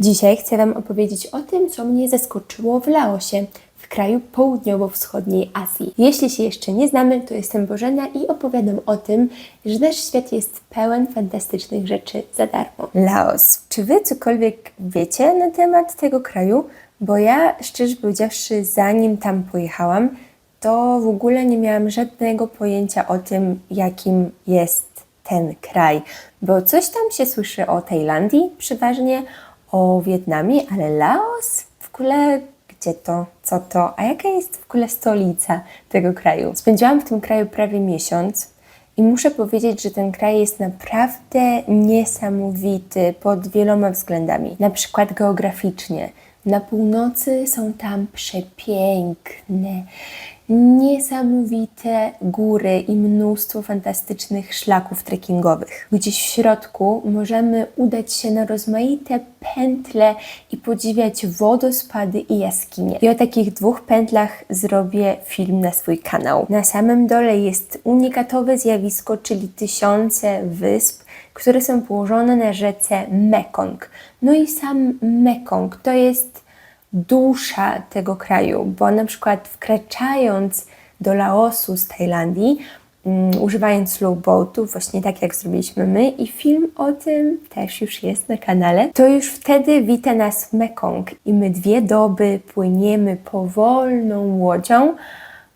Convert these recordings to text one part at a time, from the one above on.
Dzisiaj chcę Wam opowiedzieć o tym, co mnie zaskoczyło w Laosie, w kraju południowo-wschodniej Azji. Jeśli się jeszcze nie znamy, to jestem Bożena i opowiadam o tym, że nasz świat jest pełen fantastycznych rzeczy za darmo. Laos. Czy Wy cokolwiek wiecie na temat tego kraju? Bo ja, szczerze powiedziawszy, zanim tam pojechałam, to w ogóle nie miałam żadnego pojęcia o tym, jakim jest ten kraj. Bo coś tam się słyszy o Tajlandii przeważnie, o Wietnamie, ale Laos? W ogóle gdzie to, co to, a jaka jest w ogóle stolica tego kraju? Spędziłam w tym kraju prawie miesiąc i muszę powiedzieć, że ten kraj jest naprawdę niesamowity pod wieloma względami. Na przykład geograficznie. Na północy są tam przepiękne, niesamowite góry i mnóstwo fantastycznych szlaków trekkingowych. Gdzieś w środku możemy udać się na rozmaite pętle i podziwiać wodospady i jaskinie. I o takich dwóch pętlach zrobię film na swój kanał. Na samym dole jest unikatowe zjawisko, czyli tysiące wysp, które są położone na rzece Mekong. No i sam Mekong to jest dusza tego kraju, bo na przykład wkraczając do Laosu z Tajlandii, um, używając slow boatów, właśnie tak jak zrobiliśmy my i film o tym też już jest na kanale, to już wtedy wita nas Mekong i my dwie doby płyniemy powolną łodzią,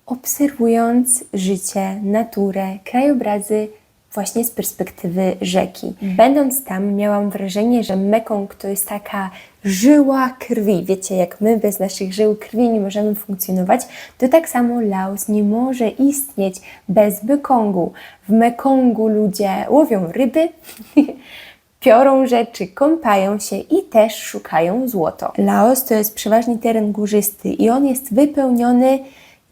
obserwując życie, naturę, krajobrazy właśnie z perspektywy rzeki. Będąc tam, miałam wrażenie, że Mekong to jest taka żyła krwi. Wiecie, jak my bez naszych żył krwi nie możemy funkcjonować, to tak samo Laos nie może istnieć bez Mekongu. W Mekongu ludzie łowią ryby, piorą rzeczy, kąpają się i też szukają złoto. Laos to jest przeważnie teren górzysty i on jest wypełniony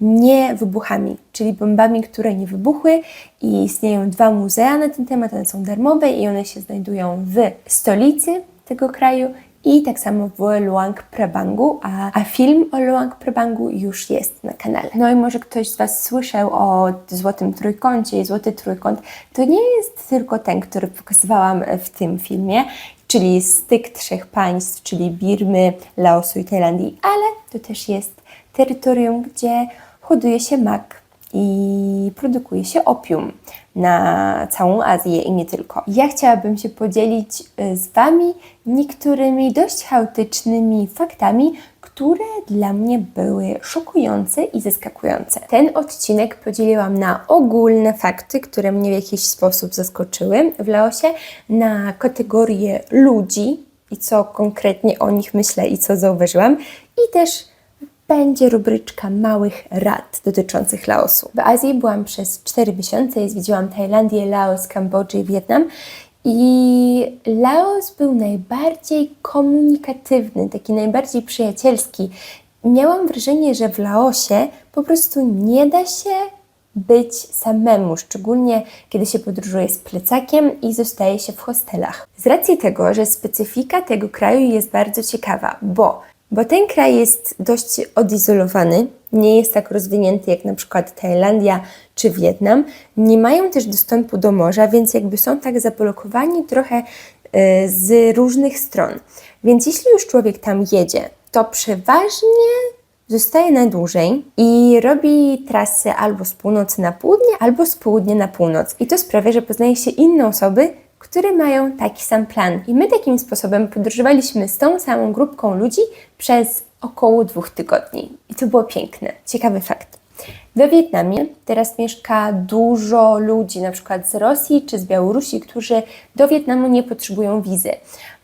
nie wybuchami, czyli bombami, które nie wybuchły i istnieją dwa muzea na ten temat, one są darmowe i one się znajdują w stolicy tego kraju i tak samo w Luang Prabangu, a, a film o Luang Prabangu już jest na kanale. No i może ktoś z Was słyszał o Złotym Trójkącie i Złoty Trójkąt. To nie jest tylko ten, który pokazywałam w tym filmie, czyli styk trzech państw, czyli Birmy, Laosu i Tajlandii, ale to też jest terytorium, gdzie hoduje się mak i produkuje się opium na całą Azję i nie tylko. Ja chciałabym się podzielić y, z Wami niektórymi dość chaotycznymi faktami, które dla mnie były szokujące i zaskakujące. Ten odcinek podzieliłam na ogólne fakty, które mnie w jakiś sposób zaskoczyły w Laosie, na kategorię ludzi i co konkretnie o nich myślę i co zauważyłam, i też będzie rubryczka małych rad dotyczących Laosu. W Azji byłam przez 4 miesiące i zwiedziłam Tajlandię, Laos, Kambodżę i Wietnam. I Laos był najbardziej komunikatywny, taki najbardziej przyjacielski. Miałam wrażenie, że w Laosie po prostu nie da się być samemu, szczególnie kiedy się podróżuje z plecakiem i zostaje się w hostelach. Z racji tego, że specyfika tego kraju jest bardzo ciekawa, bo bo ten kraj jest dość odizolowany, nie jest tak rozwinięty jak na przykład Tajlandia czy Wietnam. Nie mają też dostępu do morza, więc jakby są tak zablokowani trochę y, z różnych stron. Więc jeśli już człowiek tam jedzie, to przeważnie zostaje na dłużej i robi trasy albo z północy na południe, albo z południa na północ. I to sprawia, że poznaje się inne osoby, które mają taki sam plan. I my takim sposobem podróżowaliśmy z tą samą grupką ludzi przez około dwóch tygodni. I to było piękne. Ciekawy fakt. We Wietnamie teraz mieszka dużo ludzi, na przykład z Rosji czy z Białorusi, którzy do Wietnamu nie potrzebują wizy.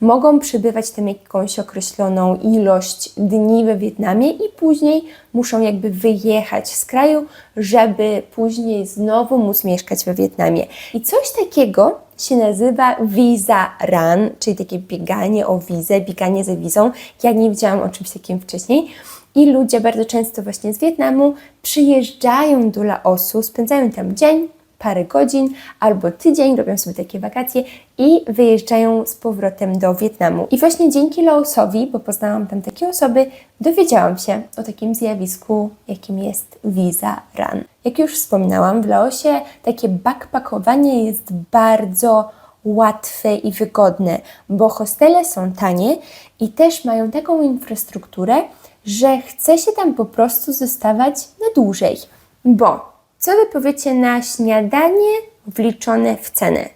Mogą przebywać tam jakąś określoną ilość dni we Wietnamie i później muszą jakby wyjechać z kraju, żeby później znowu móc mieszkać we Wietnamie. I coś takiego się nazywa Visa Run, czyli takie bieganie o wizę, bieganie za wizą. Ja nie widziałam o czymś takim wcześniej. I ludzie bardzo często właśnie z Wietnamu przyjeżdżają do Laosu, spędzają tam dzień, parę godzin albo tydzień, robią sobie takie wakacje i wyjeżdżają z powrotem do Wietnamu. I właśnie dzięki Laosowi, bo poznałam tam takie osoby, dowiedziałam się o takim zjawisku, jakim jest Visa Run. Jak już wspominałam, w Laosie takie backpackowanie jest bardzo łatwe i wygodne, bo hostele są tanie i też mają taką infrastrukturę, że chce się tam po prostu zostawać na dłużej. Bo co wy powiecie na śniadanie wliczone w cenę?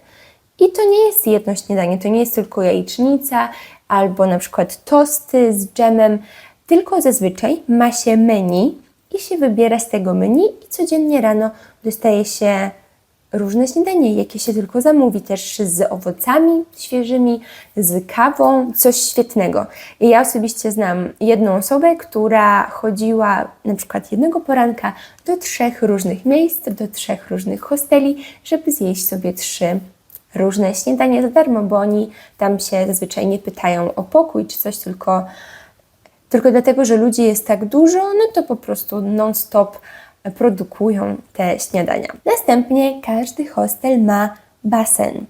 I to nie jest jedno śniadanie, to nie jest tylko jajecznica albo na przykład tosty z dżemem, tylko zazwyczaj ma się menu i się wybiera z tego menu i codziennie rano dostaje się różne śniadanie, jakie się tylko zamówi, też z owocami świeżymi, z kawą, coś świetnego. I ja osobiście znam jedną osobę, która chodziła na przykład jednego poranka do trzech różnych miejsc, do trzech różnych hosteli, żeby zjeść sobie trzy różne śniadania za darmo, bo oni tam się zazwyczaj nie pytają o pokój czy coś, tylko, tylko dlatego, że ludzi jest tak dużo, no to po prostu non-stop produkują te śniadania. Następnie każdy hostel ma basen,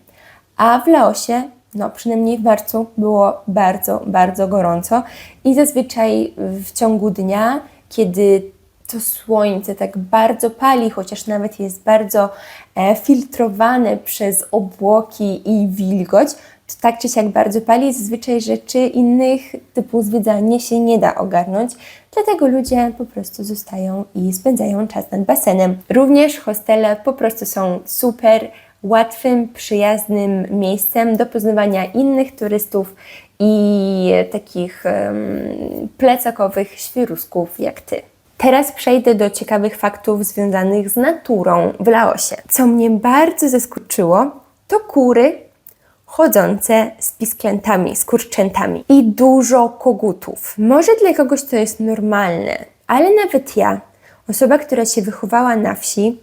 a w Laosie, no przynajmniej w marcu, było bardzo, bardzo gorąco i zazwyczaj w ciągu dnia, kiedy to słońce tak bardzo pali, chociaż nawet jest bardzo e, filtrowane przez obłoki i wilgoć, tak czy siak bardzo pali, zazwyczaj rzeczy innych typu zwiedzanie się nie da ogarnąć, dlatego ludzie po prostu zostają i spędzają czas nad basenem. Również hostele po prostu są super łatwym, przyjaznym miejscem do poznawania innych turystów i takich um, plecakowych świrusków jak ty. Teraz przejdę do ciekawych faktów związanych z naturą w Laosie. Co mnie bardzo zaskoczyło, to kury chodzące z pisklętami, z kurczętami i dużo kogutów. Może dla kogoś to jest normalne, ale nawet ja, osoba, która się wychowała na wsi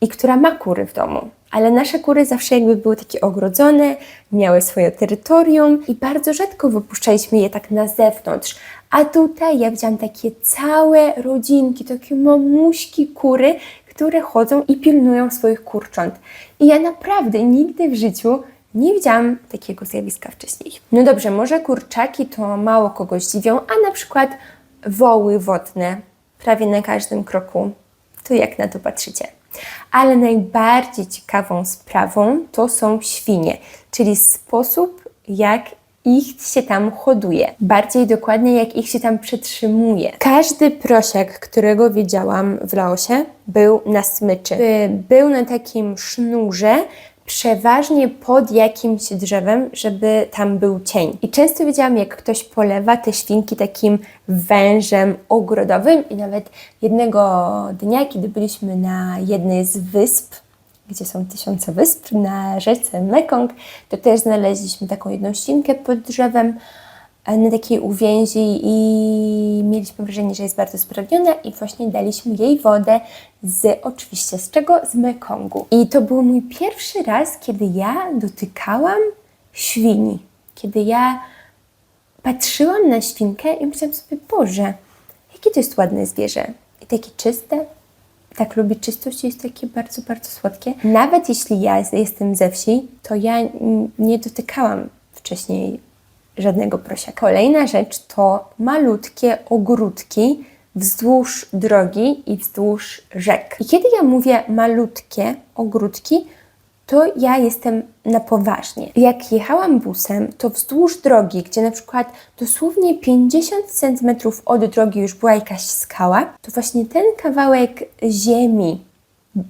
i która ma kury w domu, ale nasze kury zawsze jakby były takie ogrodzone, miały swoje terytorium i bardzo rzadko wypuszczaliśmy je tak na zewnątrz. A tutaj ja widziałam takie całe rodzinki, takie mamuśki kury, które chodzą i pilnują swoich kurcząt. I ja naprawdę nigdy w życiu nie widziałam takiego zjawiska wcześniej. No dobrze, może kurczaki to mało kogoś dziwią, a na przykład woły wodne prawie na każdym kroku. To jak na to patrzycie? Ale najbardziej ciekawą sprawą to są świnie, czyli sposób, jak ich się tam hoduje. Bardziej dokładnie, jak ich się tam przetrzymuje. Każdy prosiak, którego widziałam w Laosie, był na smyczy. Był na takim sznurze, przeważnie pod jakimś drzewem, żeby tam był cień. I często widziałam, jak ktoś polewa te świnki takim wężem ogrodowym i nawet jednego dnia, kiedy byliśmy na jednej z wysp, gdzie są tysiące wysp na rzece Mekong, to też znaleźliśmy taką jedną ścinkę pod drzewem na takiej uwięzi i mieliśmy wrażenie, że jest bardzo spragniona i właśnie daliśmy jej wodę z, oczywiście z czego? Z Mekongu. I to był mój pierwszy raz, kiedy ja dotykałam świni. Kiedy ja patrzyłam na świnkę i myślałam sobie, Boże, jakie to jest ładne zwierzę. I takie czyste, tak lubi czystość, jest takie bardzo, bardzo słodkie. Nawet jeśli ja jestem ze wsi, to ja nie dotykałam wcześniej żadnego prosiaka. Kolejna rzecz to malutkie ogródki wzdłuż drogi i wzdłuż rzek. I kiedy ja mówię malutkie ogródki, to ja jestem na poważnie. Jak jechałam busem, to wzdłuż drogi, gdzie na przykład dosłownie 50 cm od drogi już była jakaś skała, to właśnie ten kawałek ziemi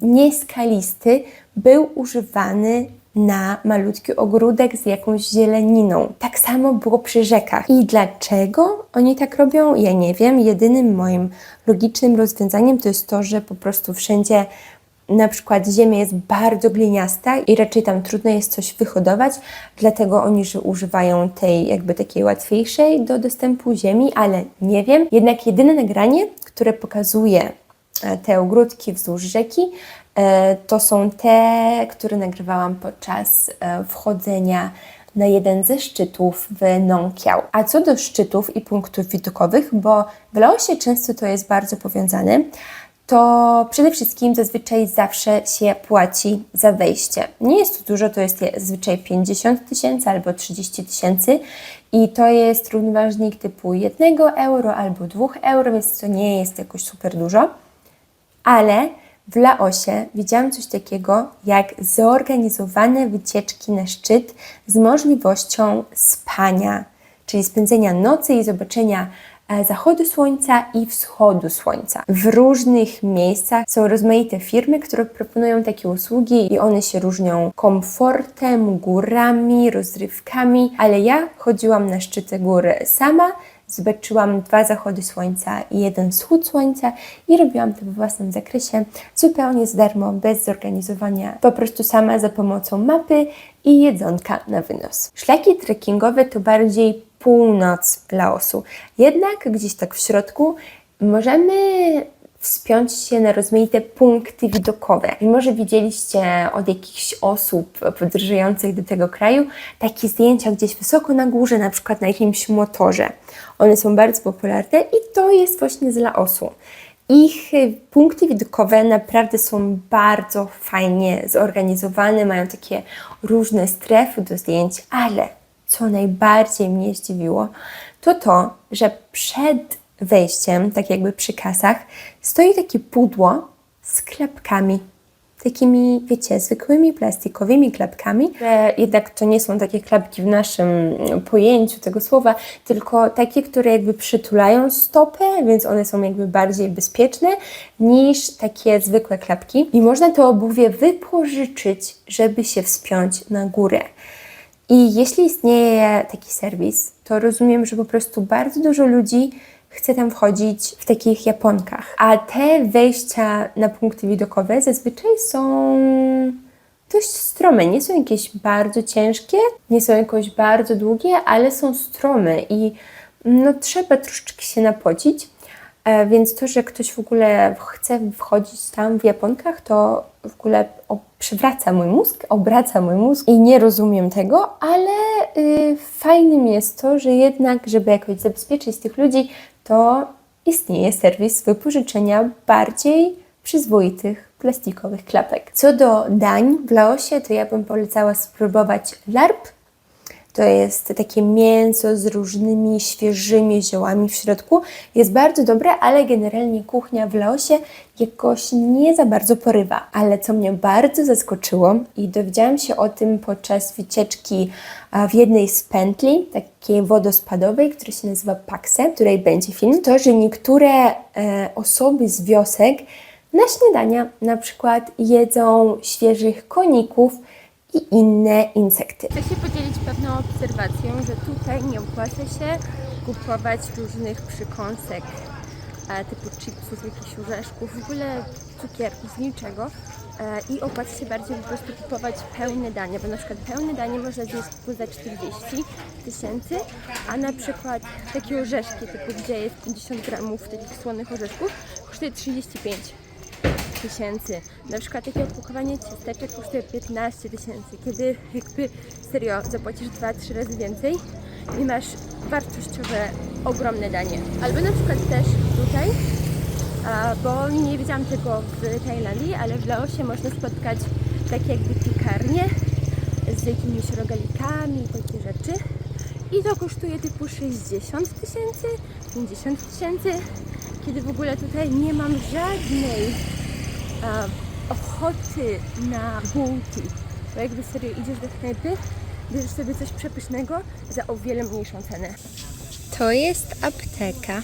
nieskalisty był używany na malutki ogródek z jakąś zieleniną. Tak samo było przy rzekach. I dlaczego oni tak robią? Ja nie wiem. Jedynym moim logicznym rozwiązaniem to jest to, że po prostu wszędzie na przykład ziemia jest bardzo gliniasta i raczej tam trudno jest coś wyhodować, dlatego oni że używają tej jakby takiej łatwiejszej do dostępu ziemi, ale nie wiem. Jednak jedyne nagranie, które pokazuje e, te ogródki wzdłuż rzeki, to są te, które nagrywałam podczas e, wchodzenia na jeden ze szczytów w Nongkiao. A co do szczytów i punktów widokowych, bo w Laosie często to jest bardzo powiązane, to przede wszystkim zazwyczaj zawsze się płaci za wejście. Nie jest to dużo, to jest zazwyczaj 50 tysięcy albo 30 tysięcy i to jest równoważnik typu 1 euro albo 2 euro, więc to nie jest jakoś super dużo. Ale w Laosie widziałam coś takiego jak zorganizowane wycieczki na szczyt z możliwością spania, czyli spędzenia nocy i zobaczenia e, zachodu słońca i wschodu słońca. W różnych miejscach są rozmaite firmy, które proponują takie usługi i one się różnią komfortem, górami, rozrywkami, ale ja chodziłam na szczyty góry sama Zobaczyłam dwa zachody słońca i jeden wschód słońca i robiłam to we własnym zakresie, zupełnie za darmo, bez zorganizowania, po prostu sama za pomocą mapy i jedzonka na wynos. Szlaki trekkingowe to bardziej północ Laosu, jednak gdzieś tak w środku możemy wspiąć się na rozmaite punkty widokowe. I może widzieliście od jakichś osób podróżujących do tego kraju takie zdjęcia gdzieś wysoko na górze, na przykład na jakimś motorze. One są bardzo popularne i to jest właśnie z Laosu. Ich y, punkty widokowe naprawdę są bardzo fajnie zorganizowane, mają takie różne strefy do zdjęć, ale co najbardziej mnie zdziwiło, to to, że przed wejściem, tak jakby przy kasach, stoi takie pudło z klapkami. Takimi, wiecie, zwykłymi plastikowymi klapkami, które jednak to nie są takie klapki w naszym pojęciu tego słowa, tylko takie, które jakby przytulają stopę, więc one są jakby bardziej bezpieczne niż takie zwykłe klapki. I można to obuwie wypożyczyć, żeby się wspiąć na górę. I jeśli istnieje taki serwis, to rozumiem, że po prostu bardzo dużo ludzi chce tam wchodzić w takich japonkach. A te wejścia na punkty widokowe zazwyczaj są dość strome. Nie są jakieś bardzo ciężkie, nie są jakoś bardzo długie, ale są strome i no, trzeba troszeczkę się napocić. E, więc to, że ktoś w ogóle chce wchodzić tam w japonkach, to w ogóle przywraca mój mózg, obraca mój mózg i nie rozumiem tego, ale y, fajnym jest to, że jednak, żeby jakoś zabezpieczyć tych ludzi, to istnieje serwis wypożyczenia bardziej przyzwoitych plastikowych klapek. Co do dań w Laosie, to ja bym polecała spróbować larp, to jest takie mięso z różnymi świeżymi ziołami w środku. Jest bardzo dobre, ale generalnie kuchnia w Laosie jakoś nie za bardzo porywa. Ale co mnie bardzo zaskoczyło i dowiedziałam się o tym podczas wycieczki w jednej z pętli, takiej wodospadowej, która się nazywa Pakse, której będzie film, to, że niektóre e, osoby z wiosek na śniadania na przykład jedzą świeżych koników, i inne insekty. Chcę się podzielić pewną obserwacją, że tutaj nie opłaca się kupować różnych przykąsek e, typu chipsów, jakichś orzeszków, w ogóle cukierków, niczego. E, I opłaca się bardziej po prostu kupować pełne danie, bo na przykład pełne danie można zjeść za 40 tysięcy, a na przykład takie orzeszki, typu gdzie jest 50 gramów takich słonych orzeszków, kosztuje 35 tysięcy. Na przykład takie odpakowanie ciasteczek kosztuje 15 tysięcy, kiedy jakby serio zapłacisz 2-3 razy więcej i masz wartościowe, ogromne danie. Albo na przykład też tutaj, bo nie widziałam tego w Tajlandii, ale w Laosie można spotkać takie jakby piekarnie z jakimiś rogalikami i takie rzeczy. I to kosztuje typu 60 tysięcy, 50 tysięcy, kiedy w ogóle tutaj nie mam żadnej ochoty na bułki. Bo jakby serio idziesz do knajpy, bierzesz sobie coś przepysznego za o wiele mniejszą cenę. To jest apteka.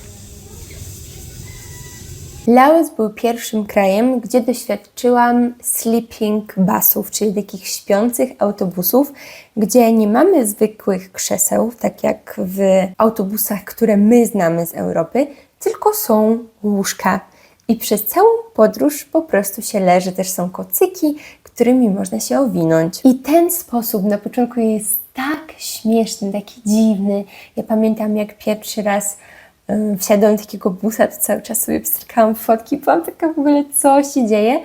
Laos był pierwszym krajem, gdzie doświadczyłam sleeping busów, czyli takich śpiących autobusów, gdzie nie mamy zwykłych krzeseł, tak jak w autobusach, które my znamy z Europy, tylko są łóżka. I przez całą podróż po prostu się leży. Też są kocyki, którymi można się owinąć. I ten sposób na początku jest tak śmieszny, taki dziwny. Ja pamiętam, jak pierwszy raz um, wsiadłam do takiego busa, to cały czas sobie pstrykałam fotki, byłam taka w ogóle, co się dzieje.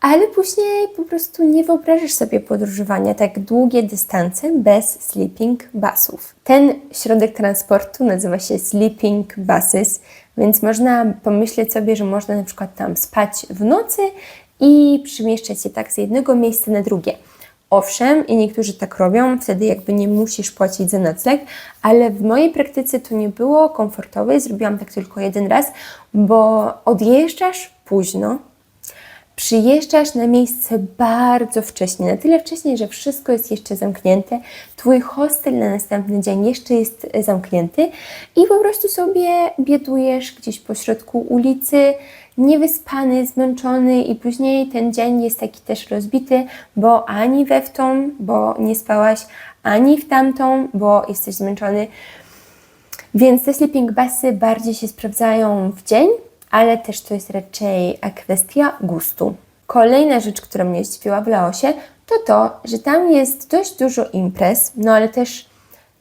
Ale później po prostu nie wyobrażasz sobie podróżowania tak długie dystanse bez sleeping busów. Ten środek transportu nazywa się sleeping buses więc można pomyśleć sobie, że można na przykład tam spać w nocy i przemieszczać się tak z jednego miejsca na drugie. Owszem, i niektórzy tak robią, wtedy jakby nie musisz płacić za nocleg, ale w mojej praktyce to nie było komfortowe. Zrobiłam tak tylko jeden raz, bo odjeżdżasz późno, Przyjeżdżasz na miejsce bardzo wcześnie, na tyle wcześnie, że wszystko jest jeszcze zamknięte. Twój hostel na następny dzień jeszcze jest e, zamknięty i po prostu sobie biedujesz gdzieś pośrodku ulicy, niewyspany, zmęczony i później ten dzień jest taki też rozbity, bo ani we w tą, bo nie spałaś, ani w tamtą, bo jesteś zmęczony. Więc te sleeping bardziej się sprawdzają w dzień, ale też to jest raczej kwestia gustu. Kolejna rzecz, która mnie zdziwiła w Laosie, to to, że tam jest dość dużo imprez, no ale też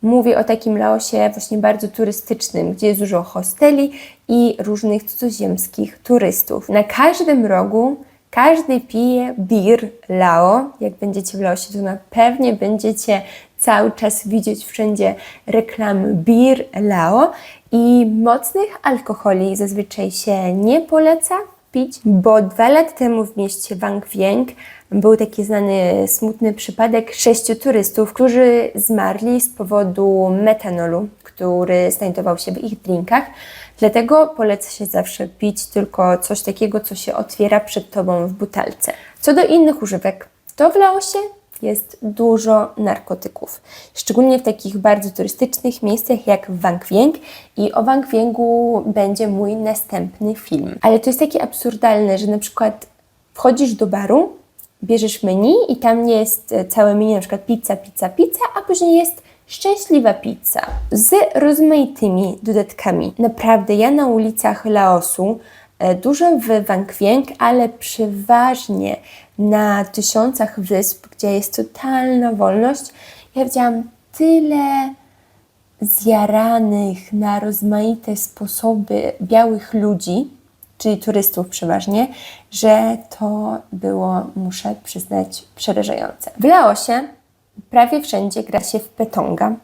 mówię o takim Laosie właśnie bardzo turystycznym, gdzie jest dużo hosteli i różnych cudzoziemskich turystów. Na każdym rogu każdy pije beer Lao. Jak będziecie w Laosie, to na pewnie będziecie cały czas widzieć wszędzie reklamy beer Lao i mocnych alkoholi zazwyczaj się nie poleca pić, bo dwa lata temu w mieście Wang był taki znany smutny przypadek sześciu turystów, którzy zmarli z powodu metanolu, który znajdował się w ich drinkach. Dlatego poleca się zawsze pić tylko coś takiego, co się otwiera przed tobą w butelce. Co do innych używek, to w Laosie jest dużo narkotyków. Szczególnie w takich bardzo turystycznych miejscach jak Wang Vieng i o Wang Viengu będzie mój następny film. Ale to jest takie absurdalne, że na przykład wchodzisz do baru, bierzesz menu i tam jest e, całe menu, na przykład pizza, pizza, pizza, a później jest szczęśliwa pizza z rozmaitymi dodatkami. Naprawdę, ja na ulicach Laosu, e, dużo w Wang Vieng, ale przeważnie na tysiącach wysp, gdzie jest totalna wolność, ja widziałam tyle zjaranych na rozmaite sposoby białych ludzi, czyli turystów przeważnie, że to było, muszę przyznać, przerażające. W Laosie prawie wszędzie gra się w petonga,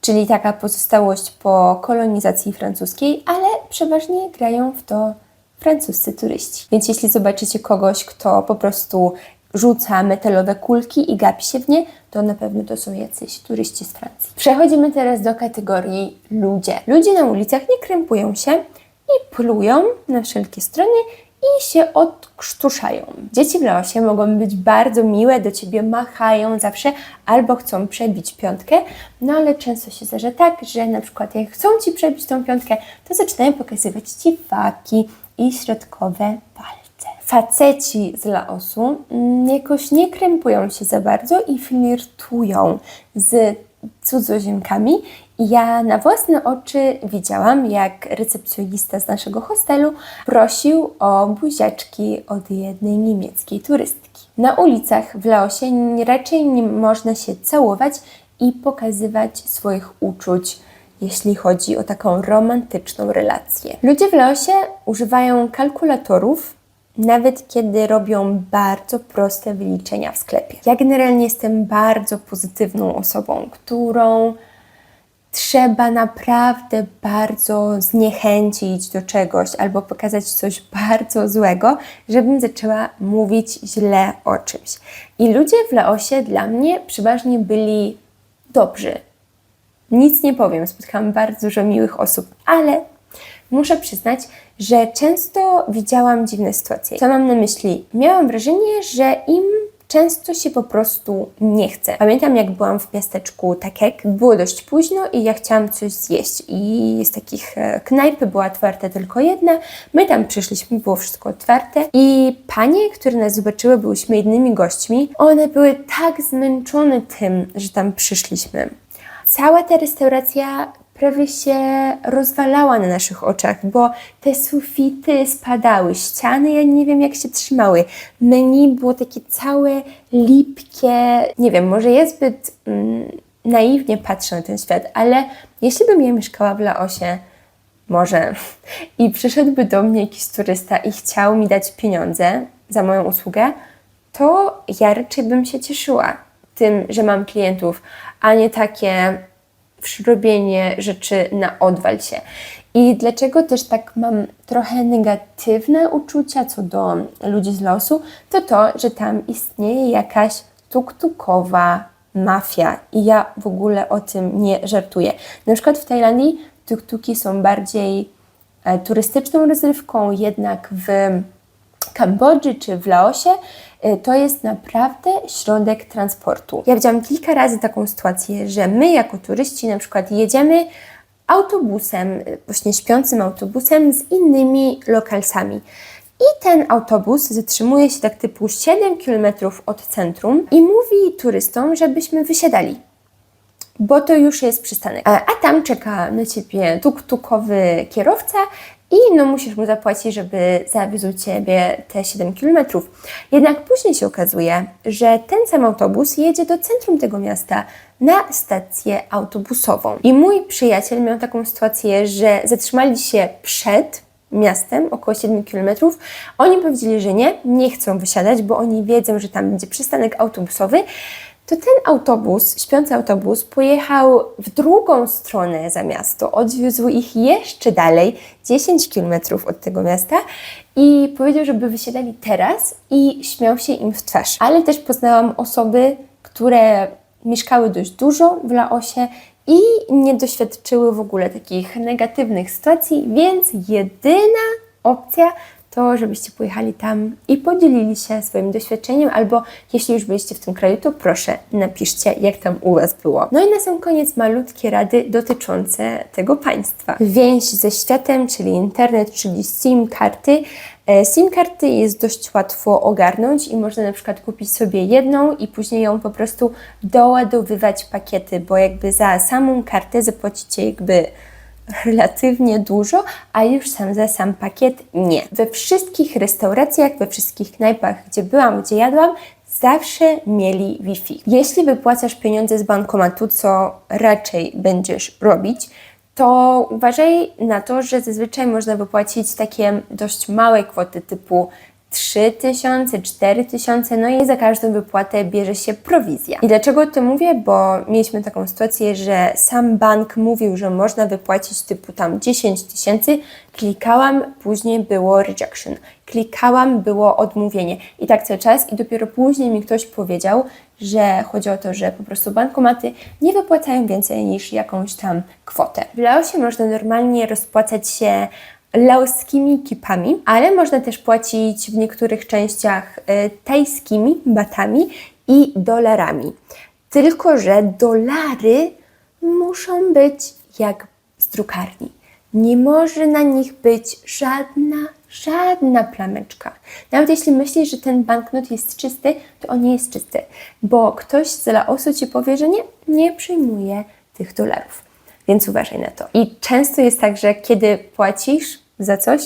czyli taka pozostałość po kolonizacji francuskiej, ale przeważnie grają w to francuscy turyści. Więc jeśli zobaczycie kogoś, kto po prostu rzuca metalowe kulki i gapi się w nie, to na pewno to są jacyś turyści z Francji. Przechodzimy teraz do kategorii ludzie. Ludzie na ulicach nie krępują się i plują na wszelkie strony i się odkrztuszają. Dzieci w Laosie mogą być bardzo miłe, do ciebie machają zawsze albo chcą przebić piątkę, no ale często się zdarza tak, że na przykład jak chcą ci przebić tą piątkę, to zaczynają pokazywać ci faki i środkowe palce. Faceci z Laosu mm, jakoś nie krępują się za bardzo i flirtują z cudzoziemkami. Ja na własne oczy widziałam, jak recepcjonista z naszego hostelu prosił o buziaczki od jednej niemieckiej turystki. Na ulicach w Laosie raczej nie można się całować i pokazywać swoich uczuć, jeśli chodzi o taką romantyczną relację. Ludzie w Laosie używają kalkulatorów, nawet kiedy robią bardzo proste wyliczenia w sklepie. Ja generalnie jestem bardzo pozytywną osobą, którą trzeba naprawdę bardzo zniechęcić do czegoś albo pokazać coś bardzo złego, żebym zaczęła mówić źle o czymś. I ludzie w Laosie dla mnie przeważnie byli dobrzy. Nic nie powiem, spotkałam bardzo dużo miłych osób, ale muszę przyznać, że często widziałam dziwne sytuacje. Co mam na myśli? Miałam wrażenie, że im często się po prostu nie chce. Pamiętam, jak byłam w miasteczku Takek, było dość późno i ja chciałam coś zjeść. I z takich e, knajpy była otwarta tylko jedna. My tam przyszliśmy, było wszystko otwarte. I panie, które nas zobaczyły, byłyśmy jednymi gośćmi. One były tak zmęczone tym, że tam przyszliśmy. Cała ta restauracja prawie się rozwalała na naszych oczach, bo te sufity spadały, ściany, ja nie wiem jak się trzymały. Menu było takie całe lipkie. Nie wiem, może ja zbyt mm, naiwnie patrzę na ten świat, ale jeśli bym ja mieszkała w Laosie, może, i przyszedłby do mnie jakiś turysta i chciał mi dać pieniądze za moją usługę, to ja raczej bym się cieszyła tym, że mam klientów, a nie takie robienie rzeczy na odwal się. I dlaczego też tak mam trochę negatywne uczucia co do ludzi z losu, to to, że tam istnieje jakaś tuktukowa mafia i ja w ogóle o tym nie żartuję. Na przykład w Tajlandii tuktuki są bardziej e, turystyczną rozrywką, jednak w Kambodży czy w Laosie, to jest naprawdę środek transportu. Ja widziałam kilka razy taką sytuację, że my jako turyści na przykład jedziemy autobusem, y, właśnie śpiącym autobusem z innymi lokalsami. I ten autobus zatrzymuje się tak typu 7 km od centrum i mówi turystom, żebyśmy wysiadali bo to już jest przystanek. A, a tam czeka na ciebie tuk-tukowy kierowca i no musisz mu zapłacić, żeby zawiózł ciebie te 7 km. Jednak później się okazuje, że ten sam autobus jedzie do centrum tego miasta na stację autobusową. I mój przyjaciel miał taką sytuację, że zatrzymali się przed miastem, około 7 km. Oni powiedzieli, że nie, nie chcą wysiadać, bo oni wiedzą, że tam będzie przystanek autobusowy. To ten autobus, śpiący autobus, pojechał w drugą stronę za miasto. Odwiózł ich jeszcze dalej, 10 km od tego miasta i powiedział, żeby wysiadali teraz i śmiał się im w twarz. Ale też poznałam osoby, które mieszkały dość dużo w Laosie i nie doświadczyły w ogóle takich negatywnych sytuacji, więc jedyna opcja to, żebyście pojechali tam i podzielili się swoim doświadczeniem, albo jeśli już byliście w tym kraju, to proszę napiszcie, jak tam u Was było. No i na sam koniec malutkie rady dotyczące tego państwa. Więź ze światem, czyli internet, czyli SIM karty. E, SIM karty jest dość łatwo ogarnąć i można na przykład kupić sobie jedną i później ją po prostu doładowywać pakiety, bo jakby za samą kartę zapłacicie jakby relatywnie dużo, a już sam za sam pakiet nie. We wszystkich restauracjach, we wszystkich knajpach, gdzie byłam, gdzie jadłam, zawsze mieli Wi-Fi. Jeśli wypłacasz pieniądze z bankomatu, co raczej będziesz robić, to uważaj na to, że zazwyczaj można wypłacić takie dość małe kwoty typu 3000, 4000, no i za każdą wypłatę bierze się prowizja. I dlaczego o tym mówię? Bo mieliśmy taką sytuację, że sam bank mówił, że można wypłacić typu tam 10 tysięcy, klikałam, później było rejection, klikałam, było odmówienie i tak cały czas i dopiero później mi ktoś powiedział, że chodzi o to, że po prostu bankomaty nie wypłacają więcej niż jakąś tam kwotę. W Laosie można normalnie rozpłacać się laoskimi kipami, ale można też płacić w niektórych częściach e, tajskimi batami i dolarami. Tylko, że dolary muszą być jak z drukarni. Nie może na nich być żadna, żadna plameczka. Nawet jeśli myślisz, że ten banknot jest czysty, to on nie jest czysty, bo ktoś z Laosu ci powie, że nie, nie przyjmuje tych dolarów. Więc uważaj na to. I często jest tak, że kiedy płacisz za coś,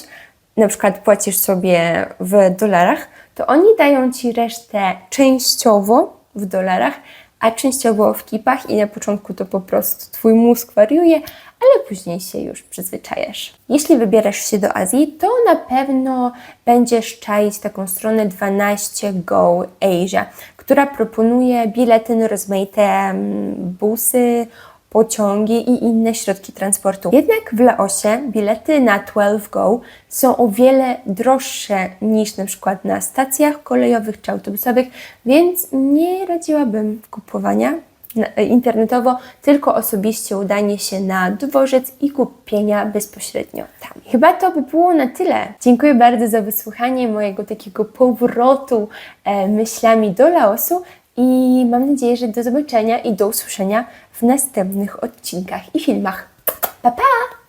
na przykład płacisz sobie w dolarach, to oni dają ci resztę częściowo w dolarach, a częściowo w kipach i na początku to po prostu twój mózg wariuje, ale później się już przyzwyczajasz. Jeśli wybierasz się do Azji, to na pewno będziesz czaić taką stronę 12 Go Asia, która proponuje bilety na rozmaite mm, busy, pociągi i inne środki transportu. Jednak w Laosie bilety na 12 Go są o wiele droższe niż na przykład na stacjach kolejowych czy autobusowych, więc nie radziłabym kupowania na- internetowo, tylko osobiście udanie się na dworzec i kupienia bezpośrednio tam. Chyba to by było na tyle. Dziękuję bardzo za wysłuchanie mojego takiego powrotu e, myślami do Laosu i mam nadzieję, że do zobaczenia i do usłyszenia w następnych odcinkach i filmach. Pa pa!